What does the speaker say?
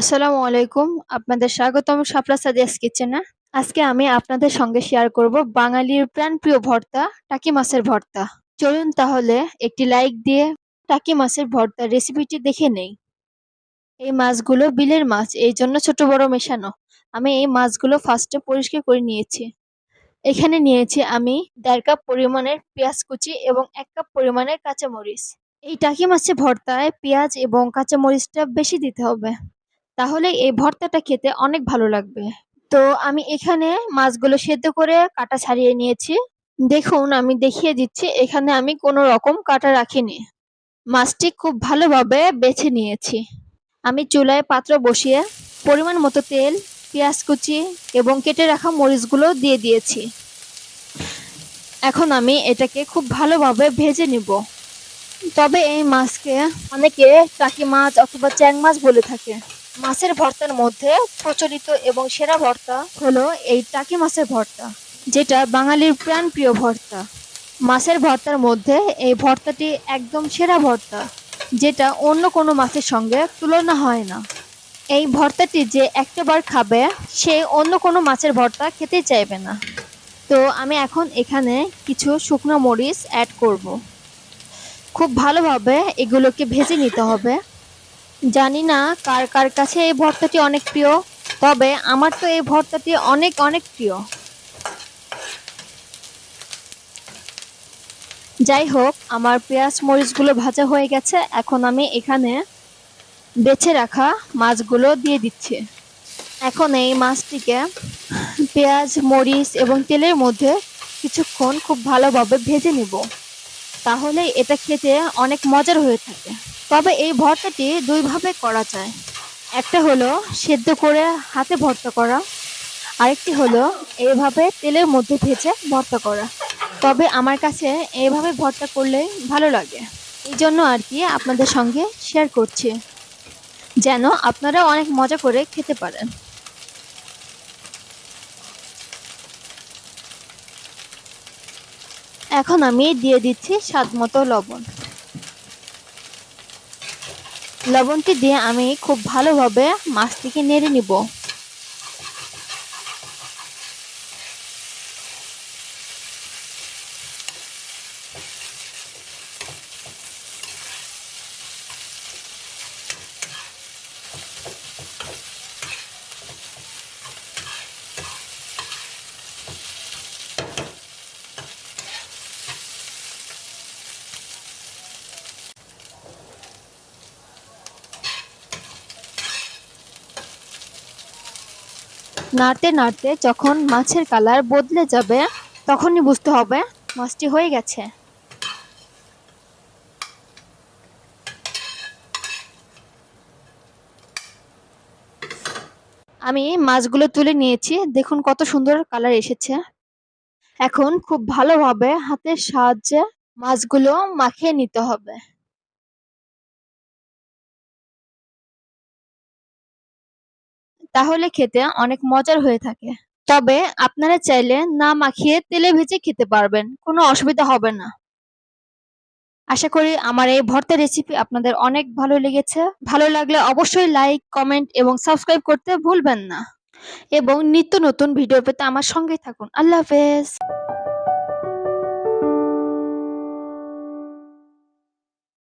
আসসালামু আলাইকুম। আপনাদের স্বাগতম শাপলা সাদিয়াস কিচেনে। আজকে আমি আপনাদের সঙ্গে শেয়ার করব বাঙালির প্রাণপ্রিয় ভর্তা, টাকি মাছের ভর্তা। চলুন তাহলে একটি লাইক দিয়ে টাকি মাছের ভর্তার রেসিপিটি দেখে নেই। এই মাছগুলো বিলের মাছ, এই জন্য ছোট বড় মেশানো। আমি এই মাছগুলো ফার্স্টে পরিষ্কার করে নিয়েছি। এখানে নিয়েছি আমি দেড় কাপ পরিমাণের পেঁয়াজ কুচি এবং এক কাপ পরিমাণের কাঁচামরিচ। এই টাকি মাছের ভর্তায় পেঁয়াজ এবং কাঁচামরিচটা বেশি দিতে হবে। তাহলে এই ভর্তাটা খেতে অনেক ভালো লাগবে। তো আমি এখানে মাছগুলো সেদ্ধ করে কাটা ছাড়িয়ে নিয়েছি। দেখুন, আমি দেখিয়ে দিচ্ছি, এখানে আমি কোনো রকম কাটা রাখিনি। মাছটি খুব ভালোভাবে বেছে নিয়েছি। আমি চুলায় পাত্র বসিয়ে পরিমাণ মতো তেল, পেঁয়াজ কুচি এবং কেটে রাখা মরিচগুলো দিয়ে দিয়েছি। এখন আমি এটাকে খুব ভালোভাবে ভেজে নিব। তবে এই মাছকে অনেকে টাকি মাছ অথবা চ্যাং মাছ বলে থাকে। মাছের ভর্তার মধ্যে প্রচলিত এবং সেরা ভর্তা হলো এই টাকি মাছের ভর্তা, যেটা বাঙালির প্রাণপ্রিয় ভর্তা। মাছের ভর্তার মধ্যে এই ভর্তাটি একদম সেরা ভর্তা, যেটা অন্য কোনো মাছের সঙ্গে তুলনা হয় না। এই ভর্তাটি যে একটাবার খাবে, সে অন্য কোনো মাছের ভর্তা খেতে চাইবে না। তো আমি এখন এখানে কিছু শুকনো মরিচ অ্যাড করব। খুব ভালোভাবে এগুলোকে ভেজে নিতে হবে। জানি না কার কার কাছে এই ভর্তাটি অনেক প্রিয়, তবে আমার তো এই ভর্তাটি অনেক অনেক প্রিয়। যাই হোক, আমার পেঁয়াজ মরিচগুলো ভাজা হয়ে গেছে, এখন আমি এখানে বেছে রাখা মাছগুলো দিয়ে দিচ্ছি। এখন এই মাছটিকে পেঁয়াজ, মরিচ এবং তেলের মধ্যে কিছুক্ষণ খুব ভালোভাবে ভেজে নিব। তাহলে এটা খেতে অনেক মজার হয়ে থাকে। তবে এই ভর্তাটি দুইভাবে করা যায়। একটা হলো সেদ্ধ করে হাতে ভর্তা করা, আরেকটি হলো এইভাবে তেলের মধ্যে ভেজে ভর্তা করা। তবে আমার কাছে এইভাবে ভর্তা করলে ভালো লাগে। এই জন্য আর কি আপনাদের সঙ্গে শেয়ার করছি, যেন আপনারা অনেক মজা করে খেতে পারেন। এখন আমি দিয়ে দিচ্ছি স্বাদ মতো লবণ। লবণটি দিয়ে আমি খুব ভালোভাবে মাছটিকে নেড়ে নিব। নাড়তে নাড়তে যখন মাছের কালার বদলে যাবে, তখনই বুঝতে হবে মাছটি হয়ে গেছে। আমি মাছগুলো তুলে নিয়েছি। দেখুন কত সুন্দর কালার এসেছে। এখন খুব ভালোভাবে হাতের সাহায্যে মাছগুলো মাখিয়ে নিতে হবে। তাহলে খেতে অনেক মজার হয়ে থাকে। তবে আপনারা চাইলে না মাখিয়ে তেলে ভেজে খেতে পারবেন, কোনো অসুবিধা হবে না। আশা করি আমার এই ভর্তা রেসিপি আপনাদের অনেক ভালো লেগেছে। ভালো লাগলে অবশ্যই লাইক কমেন্ট এবং সাবস্ক্রাইব করতে ভুলবেন না। এবং নিত্য নতুন ভিডিও পেতে আমার সঙ্গেই থাকুন। আল্লাহ হাফেজ।